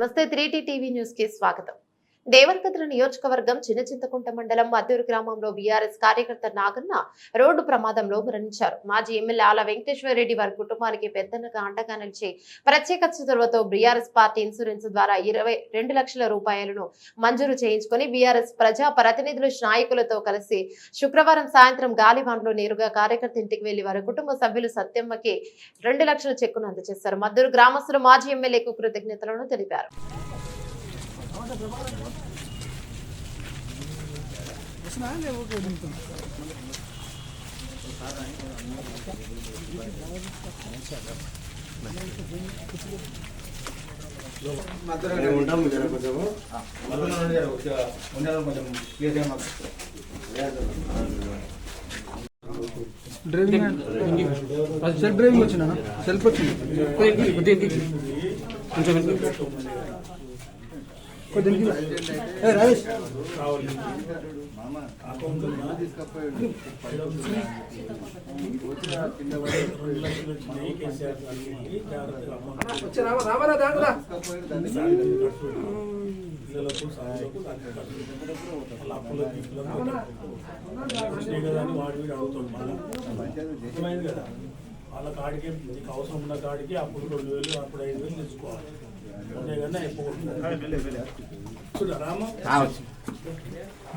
నమస్తే three TV news కి స్వాగతం దేవరకద్ర నియోజకవర్గం చిన్న చింతకుంట మండలం మద్దూరు గ్రామంలో బీఆర్ఎస్ కార్యకర్త నాగన్న రోడ్డు ప్రమాదంలో మరణించారు. మాజీ ఎమ్మెల్యే ఆల వెంకటేశ్వర రెడ్డి వారి కుటుంబానికి పెద్దన్నగా అండగా నిలిచి ప్రత్యేక చొరవతో బీఆర్ఎస్ పార్టీ ఇన్సూరెన్స్ ద్వారా ఇరవై రెండు లక్షల రూపాయలను మంజూరు చేయించుకొని బీఆర్ఎస్ ప్రజా ప్రతినిధులు నాయకులతో కలిసి శుక్రవారం సాయంత్రం గాలివాన్లో నేరుగా కార్యకర్త ఇంటికి వెళ్ళి వారి కుటుంబ సభ్యులు సత్యమ్మకి రెండు లక్షల చెక్కును అందజేశారు. మద్దూరు గ్రామస్తులు మాజీ ఎమ్మెల్యేకు కృతజ్ఞతలను తెలిపారు. ఉంటాము జర కొంచెము మధ్యలో కొంచెం క్లియర్గా మాకు డ్రైవింగ్ సెల్ఫ్ డ్రైవింగ్ వచ్చినా సెల్ఫ్ వచ్చింది? కొంచెం. రావాలా దాంట్లో పిల్లలకు సాగులకు దానికి అప్పుల కదా వాడు వీడు అడుగుతాడు మళ్ళీ అర్థమైంది కదా వాళ్ళ కాడికి నీకు అవసరం ఉన్న కాడికి అప్పుడు రెండు వేలు అప్పుడు ఐదు వేలు తెచ్చుకోవాలి. కానీ అయిపోతుంది రామ?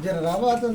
జర రావా అతను